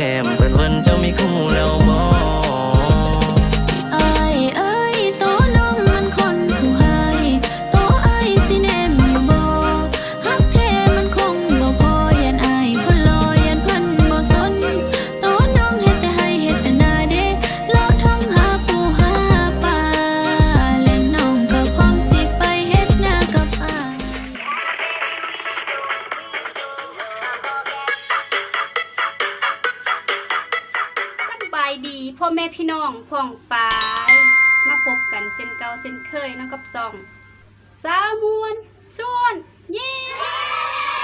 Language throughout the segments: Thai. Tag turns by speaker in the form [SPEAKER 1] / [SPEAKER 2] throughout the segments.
[SPEAKER 1] ก้มเพื่นเพื่นเจ้ามีคู่แล้ว
[SPEAKER 2] น้องพ่องปาย
[SPEAKER 3] มาพบกันเช่นเก่าเช่นเคยนะกับจองสามวนชวนยิ้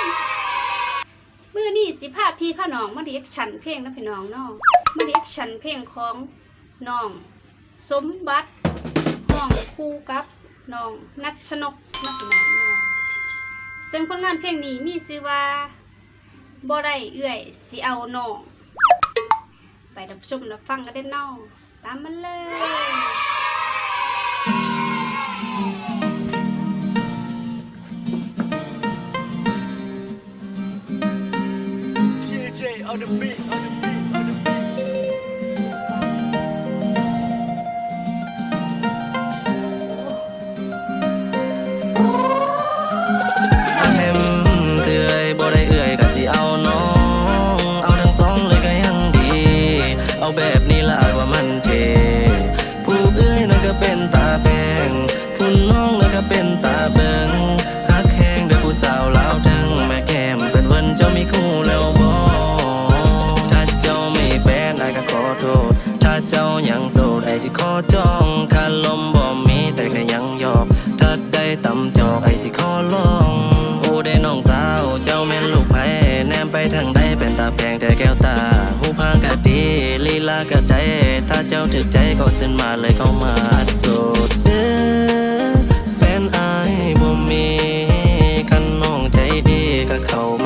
[SPEAKER 3] มมือนี่สิพาพี่พาน้องมาเรียกฉันเพ่งนะพี่น้องน้องมาเรียกฉันเพ่งของน้อง สมบัติห้องคู่กับน้องนัชนกนักหนาน้องเซึ่งผลงานเพ่งนี้มีชื่อว่าบ่ได้เอื่อยสิเอาน้อง ไปดับชมรับฟังกันได้นอ
[SPEAKER 1] กตามมันเลย แพงแต่แก้วตา หูพางก็ดีลีลากะได้ ถ้าเจ้าถึกใจก็เส้นมาเลยเข้ามาสุดเด้อแฟนอายบ่มีกันน้องใจดีก็เข้ามา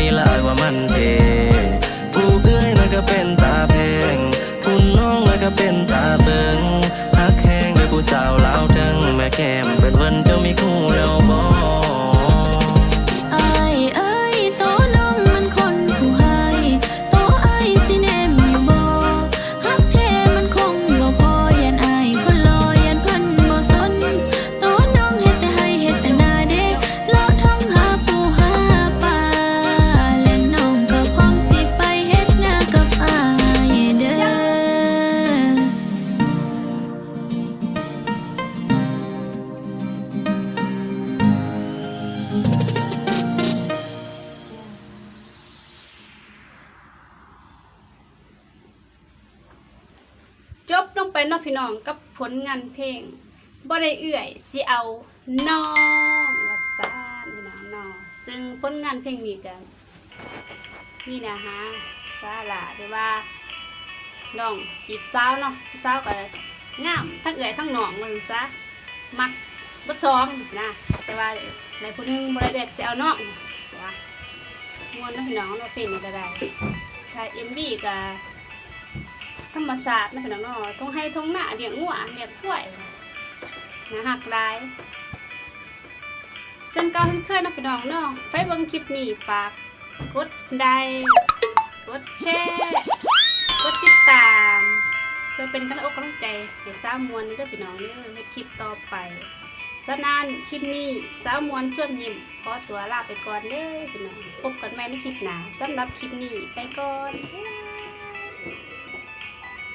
[SPEAKER 1] นี่ลายว่ามันเทผู้เอื้ยนั่นก็เป็นตาเพ
[SPEAKER 2] งผู้น้องนั่นก็เป็นตาเบิงหักแห้
[SPEAKER 1] งด้วยผู้สาวลาว จบ
[SPEAKER 2] ลงไปเนอะ
[SPEAKER 3] พี่น้องกับผลงานเพลงบ่ได้เอื่อยสิเอาน้องวัดซ่าพี่น้องนอซึ่งผลงานเพลงนี้กันนี่นะฮะซาลาหรือว่าน้องจีบสาวเนาะสาวก็งามทั้งเอื่อยทั้งหนองมันซะมักบัดซองนะแต่ว่าในผู้นึงบ่ได้เด็กสิเอาน้องวัามวนเนาะพี่น้องเราเพลงนี้ก็ได้ถ้เอ็มบีก็ ธรรมชาตินะพี่น้องเนาะต้องให้ทงหน้าเลี้ยงงัวเลี้ยงกล้วยนะหักลายเช่นเก่าเช่นเคยนะพี่น้องเนาะไปเบิ่งคลิปนี้ฝากกดไลค์กดแชร์กดติดตาม เพื่อเป็นกำลังอกกำลังใจให้สาวมวลนี่เด้อพี่น้องเด้อในคลิปต่อไปฉะนั้นคลิปนี้สาวมวลส่วนยิ้มขอตัวลาไปก่อนเด้อพี่น้องพบกันใหม่ในคลิปหน้าสำหรับคลิปนี้ไปก่อน